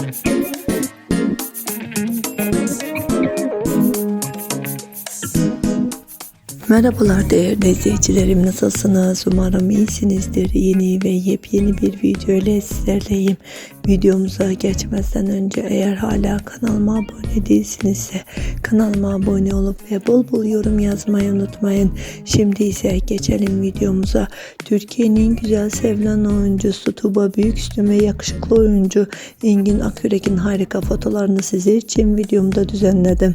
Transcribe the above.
Música Merhabalar değerli izleyicilerim nasılsınız? Umarım iyisinizdir. Yeni ve yepyeni bir video ile sizlerleyim. Videomuza geçmezden önce eğer hala kanalıma abone değilsinizse kanalıma abone olup ve bol bol yorum yazmayı unutmayın. Şimdi ise geçelim videomuza. Türkiye'nin güzel sevilen oyuncusu Tuba Büyüküstün ve yakışıklı oyuncu Engin Akürek'in harika fotolarını sizler için videomda düzenledim.